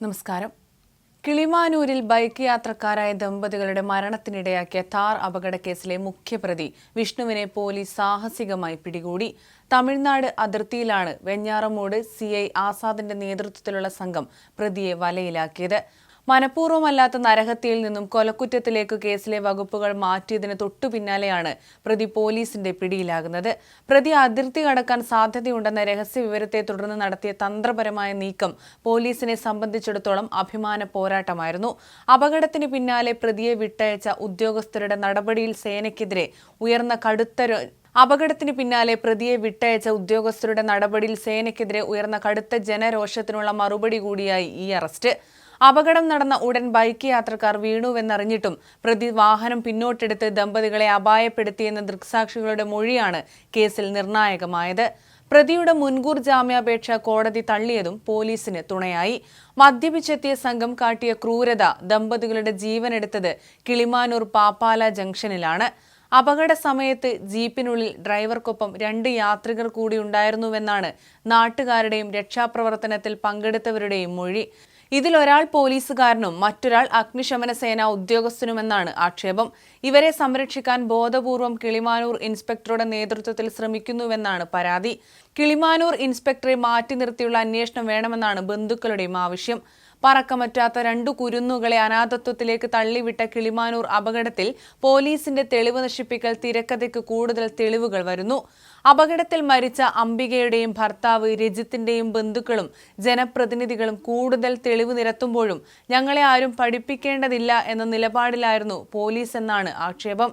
നമസ്കാരം. കിളിമാനൂരിൽ ബൈക്ക് യാത്രക്കാരായ ദമ്പതികളുടെ മരണത്തിനിടയാക്കിയ താർ അപകടക്കേസിലെ മുഖ്യപ്രതി വിഷ്ണുവിനെ പോലീസ് സാഹസികമായി പിടികൂടി. തമിഴ്നാട് അതിർത്തിയിലാണ് വെഞ്ഞാറമൂട് സി ഐ ആസാദിന്റെ നേതൃത്വത്തിലുള്ള സംഘം പ്രതിയെ വലയിലാക്കിയത്. മനഃപൂർവമല്ലാത്ത നരഹത്യയിൽ നിന്നും കൊലക്കുറ്റത്തിലേക്ക് കേസിലെ വകുപ്പുകൾ മാറ്റിയതിന് തൊട്ടു പിന്നാലെയാണ് പ്രതി പോലീസിന്റെ പിടിയിലാകുന്നത്. പ്രതി അതിർത്തി കടക്കാൻ സാധ്യതയുണ്ടെന്ന രഹസ്യ വിവരത്തെ തുടർന്ന് നടത്തിയ തന്ത്രപരമായ നീക്കം പോലീസിനെ സംബന്ധിച്ചിടത്തോളം അഭിമാന പോരാട്ടമായിരുന്നു. അപകടത്തിന് പിന്നാലെ പ്രതിയെ വിട്ടയച്ച ഉദ്യോഗസ്ഥരുടെ നടപടിയിൽ സേനയ്ക്കെതിരെ ഉയർന്ന കടുത്ത അപകടത്തിന് പിന്നാലെ പ്രതിയെ വിട്ടയച്ച ഉദ്യോഗസ്ഥരുടെ നടപടിയിൽ സേനയ്ക്കെതിരെ ഉയർന്ന കടുത്ത ജനരോഷത്തിനുള്ള മറുപടി കൂടിയായി ഈ അറസ്റ്റ്. അപകടം നടന്ന ഉടൻ ബൈക്ക് യാത്രക്കാർ വീണുവെന്നറിഞ്ഞിട്ടും പ്രതി വാഹനം പിന്നോട്ടെടുത്ത് ദമ്പതികളെ അപായപ്പെടുത്തിയെന്ന ദൃക്സാക്ഷികളുടെ മൊഴിയാണ് കേസിൽ നിർണായകമായത്. പ്രതിയുടെ മുൻകൂർ ജാമ്യാപേക്ഷ കോടതി തള്ളിയതും പോലീസിന് തുണയായി. മദ്യപിച്ചെത്തിയ സംഘം കാട്ടിയ ക്രൂരത ദമ്പതികളുടെ ജീവനെടുത്തത് കിളിമാനൂർ പാപ്പാല ജംഗ്ഷനിലാണ്. അപകട സമയത്ത് ജീപ്പിനുള്ളിൽ ഡ്രൈവർക്കൊപ്പം രണ്ട് യാത്രികർ കൂടി ഉണ്ടായിരുന്നുവെന്നാണ് നാട്ടുകാരുടെയും രക്ഷാപ്രവർത്തനത്തിൽ പങ്കെടുത്തവരുടെയും മൊഴി. ഇതിലൊരാൾ പോലീസുകാരനും മറ്റൊരാൾ അഗ്നിശമന സേനാ ഉദ്യോഗസ്ഥനുമെന്നാണ് ആക്ഷേപം. ഇവരെ സംരക്ഷിക്കാൻ ബോധപൂർവം കിളിമാനൂർ ഇൻസ്പെക്ടറുടെ നേതൃത്വത്തിൽ ശ്രമിക്കുന്നുവെന്നാണ് പരാതി. കിളിമാനൂർ ഇൻസ്പെക്ടറെ മാറ്റി നിർത്തിയുള്ള അന്വേഷണം വേണമെന്നാണ് ബന്ധുക്കളുടെയും ആവശ്യം. പറക്കമറ്റാത്ത രണ്ടു കുരുന്നുകളെ അനാഥത്വത്തിലേക്ക് തള്ളിവിട്ട കിളിമാനൂർ അപകടത്തിൽ പോലീസിന്റെ തെളിവ് നശിപ്പിക്കൽ തിരക്കഥയ്ക്ക് കൂടുതൽ തെളിവുകൾ വരുന്നു. അപകടത്തിൽ മരിച്ച അംബികയുടെയും ഭർത്താവ് രജിത്തിന്റെയും ബന്ധുക്കളും ജനപ്രതിനിധികളും കൂടുതൽ തെളിവ് നിരത്തുമ്പോഴും ഞങ്ങളെ ആരും പഠിപ്പിക്കേണ്ടതില്ല എന്ന നിലപാടിലായിരുന്നു പോലീസ് എന്നാണ് ആക്ഷേപം.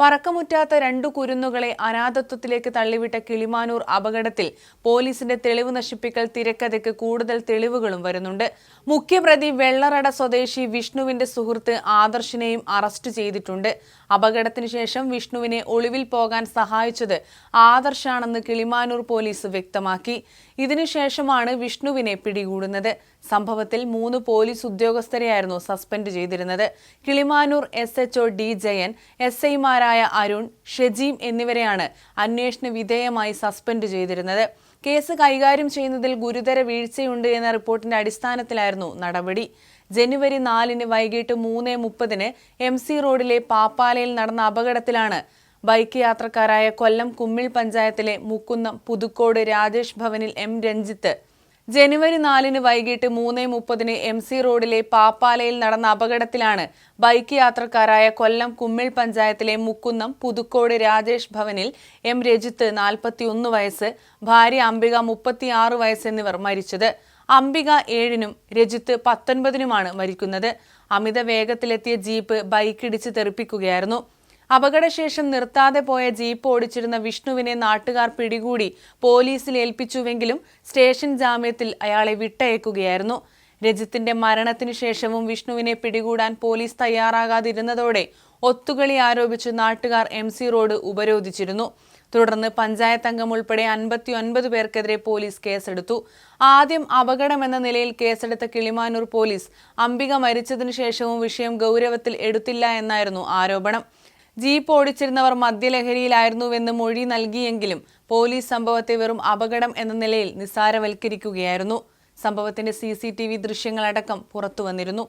പറക്കമുറ്റാത്ത രണ്ടു കുരുന്നുകളെ അനാഥത്വത്തിലേക്ക് തള്ളിവിട്ട കിളിമാനൂർ അപകടത്തിൽ പോലീസിന്റെ തെളിവ് നശിപ്പിക്കൽ തിരക്കഥയ്ക്ക് കൂടുതൽ തെളിവുകളും വരുന്നുണ്ട്. മുഖ്യപ്രതി വെള്ളറട സ്വദേശി വിഷ്ണുവിന്റെ സുഹൃത്ത് ആദർശിനെയും അറസ്റ്റ് ചെയ്തിട്ടുണ്ട്. അപകടത്തിന് ശേഷം വിഷ്ണുവിനെ ഒളിവിൽ പോകാൻ സഹായിച്ചത് ആദർശാണെന്ന് കിളിമാനൂർ പോലീസ് വ്യക്തമാക്കി. ഇതിനുശേഷമാണ് വിഷ്ണുവിനെ പിടികൂടുന്നത്. സംഭവത്തിൽ മൂന്ന് പോലീസ് ഉദ്യോഗസ്ഥരെയായിരുന്നു സസ്പെൻഡ് ചെയ്തിരുന്നത്. Kilimanoor S HO D Jayan S ഐമാരായ അരുൺ ഷെജീം എന്നിവരെയാണ് അന്വേഷണ വിധേയമായി സസ്പെൻഡ് ചെയ്തിരുന്നത്. കേസ് കൈകാര്യം ചെയ്യുന്നതിൽ ഗുരുതര വീഴ്ചയുണ്ട് എന്ന റിപ്പോർട്ടിന്റെ അടിസ്ഥാനത്തിലായിരുന്നു നടപടി. ജനുവരി നാലിന് വൈകിട്ട് മൂന്ന് മുപ്പതിന് എം സി റോഡിലെ പാപ്പാലയിൽ നടന്ന അപകടത്തിലാണ് ബൈക്ക് യാത്രക്കാരായ കൊല്ലം കുമ്മിൾ പഞ്ചായത്തിലെ മുക്കുന്നം പുതുക്കോട് രാജേഷ് ഭവനിൽ എം രഞ്ജിത്ത് ജനുവരി നാലിന് വൈകിട്ട് മൂന്ന് മുപ്പതിന് എം സി റോഡിലെ പാപ്പാലയിൽ നടന്ന അപകടത്തിലാണ് ബൈക്ക് യാത്രക്കാരായ കൊല്ലം കുമ്മിൾ പഞ്ചായത്തിലെ മുക്കുന്നം പുതുക്കോട് രാജേഷ് ഭവനിൽ എം രജിത്ത് നാൽപ്പത്തിയൊന്ന് വയസ്സ് ഭാര്യ അംബിക മുപ്പത്തിയാറ് വയസ്സ് എന്നിവർ മരിച്ചത്. അംബിക ഏഴിനും രജിത്ത് പത്തൊൻപതിനുമാണ് മരിക്കുന്നത്. അമിത വേഗത്തിലെത്തിയ ജീപ്പ് ബൈക്കിടിച്ച് തെറിപ്പിക്കുകയായിരുന്നു. അപകടശേഷം നിർത്താതെ പോയ ജീപ്പ് ഓടിച്ചിരുന്ന വിഷ്ണുവിനെ നാട്ടുകാർ പിടികൂടി പോലീസിൽ ഏൽപ്പിച്ചുവെങ്കിലും സ്റ്റേഷൻ ജാമ്യത്തിൽ അയാളെ വിട്ടയക്കുകയായിരുന്നു. രജിത്തിന്റെ മരണത്തിനു ശേഷവും വിഷ്ണുവിനെ പിടികൂടാൻ പോലീസ് തയ്യാറാകാതിരുന്നതോടെ ഒത്തുകളി ആരോപിച്ച് നാട്ടുകാർ എം സി റോഡ് ഉപരോധിച്ചിരുന്നു. തുടർന്ന് പഞ്ചായത്ത് അംഗം ഉൾപ്പെടെ അൻപത്തി ഒൻപത് പേർക്കെതിരെ പോലീസ് കേസെടുത്തു. ആദ്യം അപകടമെന്ന നിലയിൽ കേസെടുത്ത കിളിമാനൂർ പോലീസ് അംബിക മരിച്ചതിനു ശേഷവും വിഷയം ഗൗരവത്തിൽ എടുത്തില്ല എന്നായിരുന്നു ആരോപണം. ജീപ്പ് ഓടിച്ചിരുന്നവർ മദ്യലഹരിയിലായിരുന്നുവെന്ന് മൊഴി നൽകിയെങ്കിലും പോലീസ് സംഭവത്തെ വെറും അപകടം എന്ന നിലയിൽ നിസ്സാരവൽക്കരിക്കുകയായിരുന്നു. സംഭവത്തിന്റെ സി സി ടി വി ദൃശ്യങ്ങളടക്കം പുറത്തുവന്നിരുന്നു.